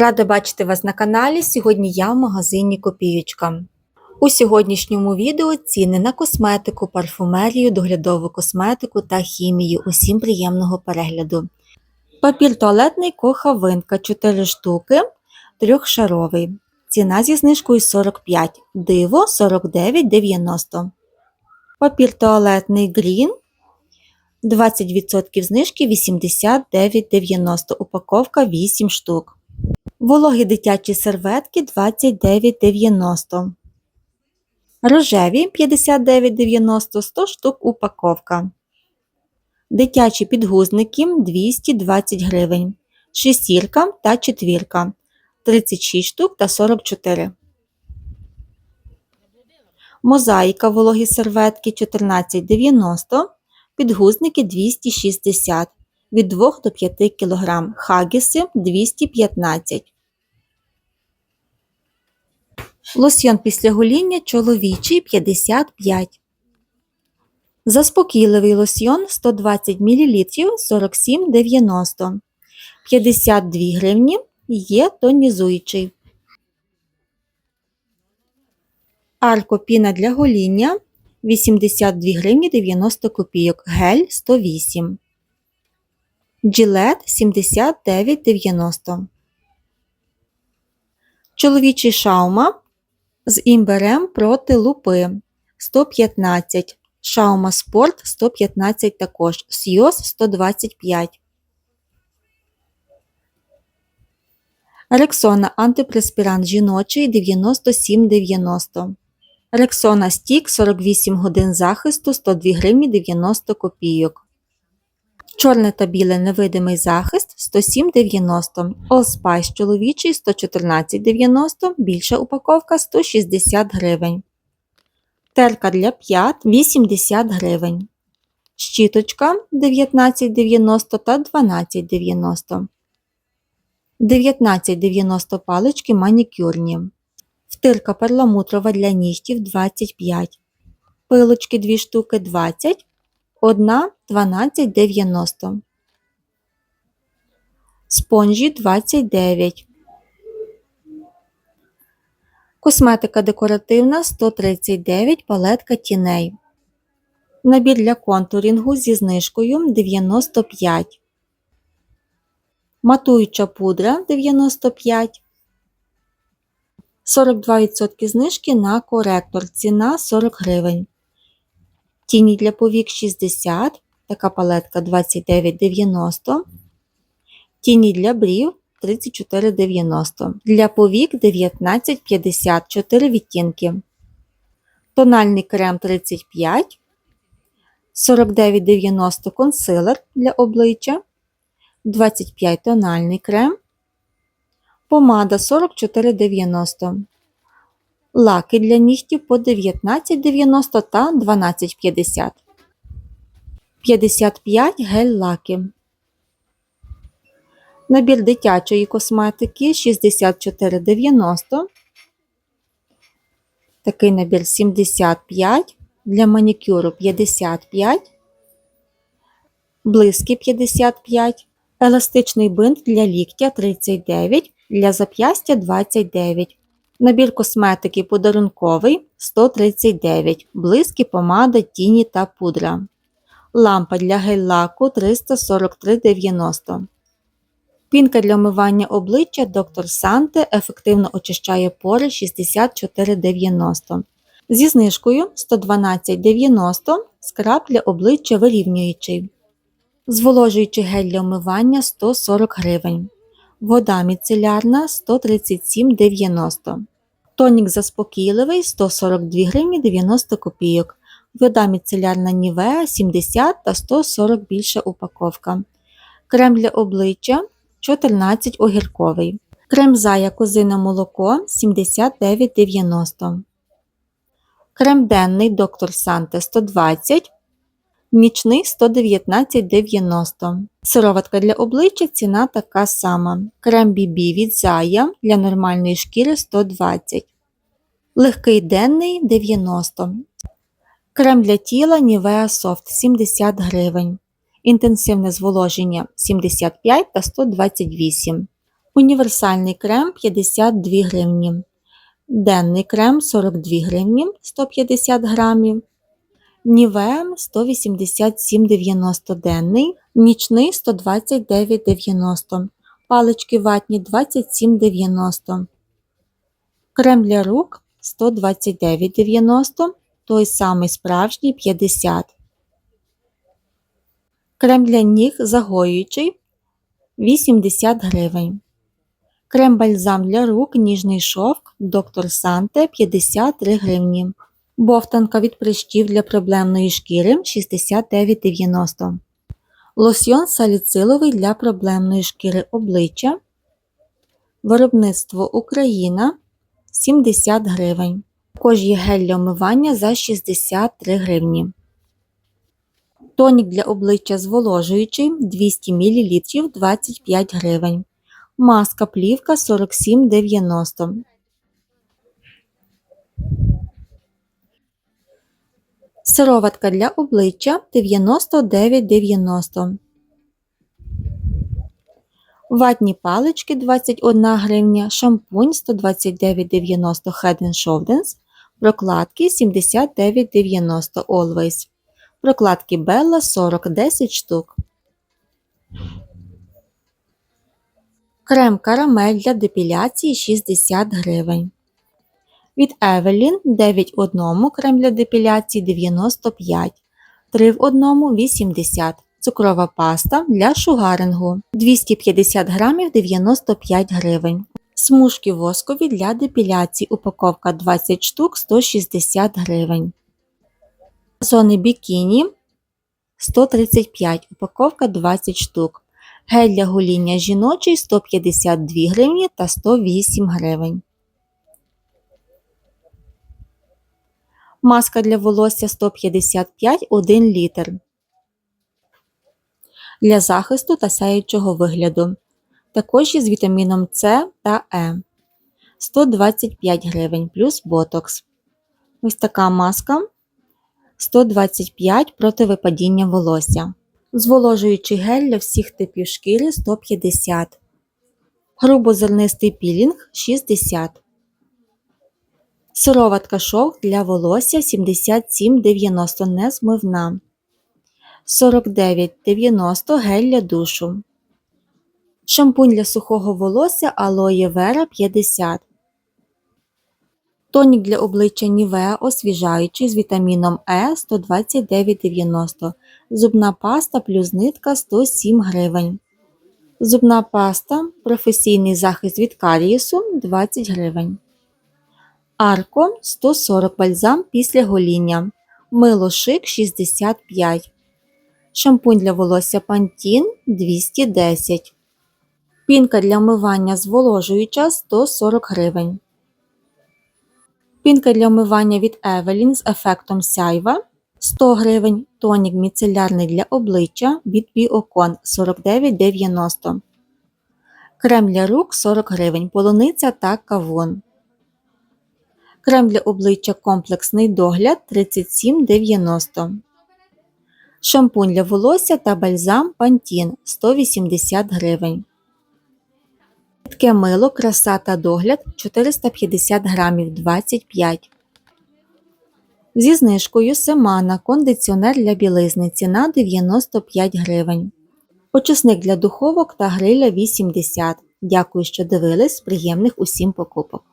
Рада бачити вас на каналі. Сьогодні я в магазині Копієчка. У сьогоднішньому відео ціни на косметику, парфумерію, доглядову косметику та хімію. Усім приємного перегляду. Папір туалетний кохавинка 4 штуки, трьохшаровий. Ціна зі знижкою 45, диво 49,90. Папір туалетний Green 20% знижки 89,90, упаковка 8 штук. Вологі дитячі серветки 29,90. Рожеві 59,90 100 штук упаковка. Дитячі підгузники 220 гривень. Шестірка та четвірка 36 штук та 44. Мозаїка вологі серветки 14,90. Підгузники 260 від 2 до 5 кг. Хагіси 215. Лосьйон після гоління чоловічий 55. Заспокійливий лосьйон 120 мл 47,90. 52 гривні є тонізуючий. Аркопіна для гоління 82 гривні 90 копійок. Гель 108. Джилет 79,90. Чоловічий шаума з імберем проти лупи 115. Шаума Спорт 115 також. Сйоз 125. Рексона антипреспірант жіночий 97,90. Рексона Стік 48 годин захисту 102 гривні 90 копійок. Чорне та біле невидимий захист 107,90. Allspice чоловічий 114,90, більша упаковка 160 гривень. Терка для п'ят 80 гривень. Щіточка 19,90 та 12,90. 19,90 палички манікюрні. Втирка перламутрова для нігтів 25. Пилочки 2 штуки 20. Одна 12,90. Спонжі 29. Косметика декоративна 139 палетка тіней. Набір для контурінгу зі знижкою 95. Матуюча пудра 95. 42% знижки на коректор. Ціна 40 гривень. Тіні для повік 60, така палетка 29,90. Тіні для брів 34,90. Для повік 19,50 4 відтінки. Тональний крем 35, 49,90 консилер для обличчя, 25 тональний крем, помада 44,90. Лаки для нігтів по 19,90 та 12,50. 55 гель-лаки. Набір дитячої косметики 64,90. Такий набір 75. Для манікюру 55. Блиски 55. Еластичний бинт для ліктя 39. Для зап'ястя 29. Набір косметики подарунковий 139, блиски, помада, тіні та пудра. Лампа для гель-лаку 343,90. Пінка для вмивання обличчя Dr. Sante ефективно очищає пори 64,90. Зі знижкою 112,90 скраб для обличчя вирівнюючий. Зволожуючий гель для вмивання 140 гривень. Вода міцелярна 137,90. Тонік заспокійливий 142 гривні 90 копійок. Вода міцелярна Нівеа 70 та 140 більша упаковка. Крем для обличчя 14 огірковий. Крем зая козине молоко 79,90. Крем денний доктор Санте 120 Нічний 119,90. Сироватка для обличчя ціна така сама. Крем BB від Зая для нормальної шкіри 120. Легкий денний 90. Крем для тіла Nivea Soft 70 гривень. Інтенсивне зволоження 75 та 128. Універсальний крем 52 гривні. Денний крем 42 гривні 150 грамів. Нівеа 187,90 денний, нічний 129,90, палички ватні 27,90. Крем для рук 129,90, той самий справжній 50. Крем для ніг загоюючий 80 гривень. Крем бальзам для рук ніжний шовк Доктор Санте 53 гривні. Бовтанка від прищів для проблемної шкіри 69,90. Лосьйон саліциловий для проблемної шкіри обличчя. Виробництво Україна 70 гривень. Також є гель для омивання за 63 гривні. Тонік для обличчя зволожуючий 200 мл 25 гривень. Маска плівка 47,90. Сироватка для обличчя 99,90. Ватні палички 21 гривня, шампунь 129,90 Head Shoulders, прокладки 79,90 Always. Прокладки Bella 40 10 штук. Крем карамель для депіляції 60 гривень. Від Evelyn 9 в 1 крем для депіляції 95, 3 в 1 80. Цукрова паста для шугарингу 250 грамів 95 гривень. Смужки воскові для депіляції. Упаковка 20 штук 160 гривень. Зони бікіні 135, упаковка 20 штук. Гель для гоління жіночий 152 гривні та 108 гривень. Маска для волосся 155 1 літр. Для захисту та сяючого вигляду. Також із вітаміном С та Е. 125 гривень плюс ботокс. Ось така маска 125 проти випадіння волосся. Зволожуючий гель для всіх типів шкіри 150. Грубозернистий пілінг 60. Сироватка шовк для волосся 77,90 незмивна. 49,90 гель для душу. Шампунь для сухого волосся Алоє Вера 50. Тонік для обличчя Нівеа освіжаючий з вітаміном Е 129,90. Зубна паста плюс нитка 107 гривень. Зубна паста професійний захист від карієсу 20 гривень. Арко 140 бальзам після гоління. Мило шик 65. Шампунь для волосся Пантін 210. Пінка для вмивання зволожуюча 140 гривень. Пінка для вмивання від Evelyn з ефектом сяйва 100 гривень. Тонік міцелярний для обличчя від Біокон 49,90. Крем для рук 40 гривень. Полуниця та кавун. Крем для обличчя комплексний догляд 37,90. Шампунь для волосся та бальзам Пантін 180 гривень. Рідке мило, краса та догляд 450 грамів 25. Зі знижкою Семана кондиціонер для білизни ціна 95 гривень. Очисник для духовок та гриля 80. Дякую, що дивились. Приємних усім покупок.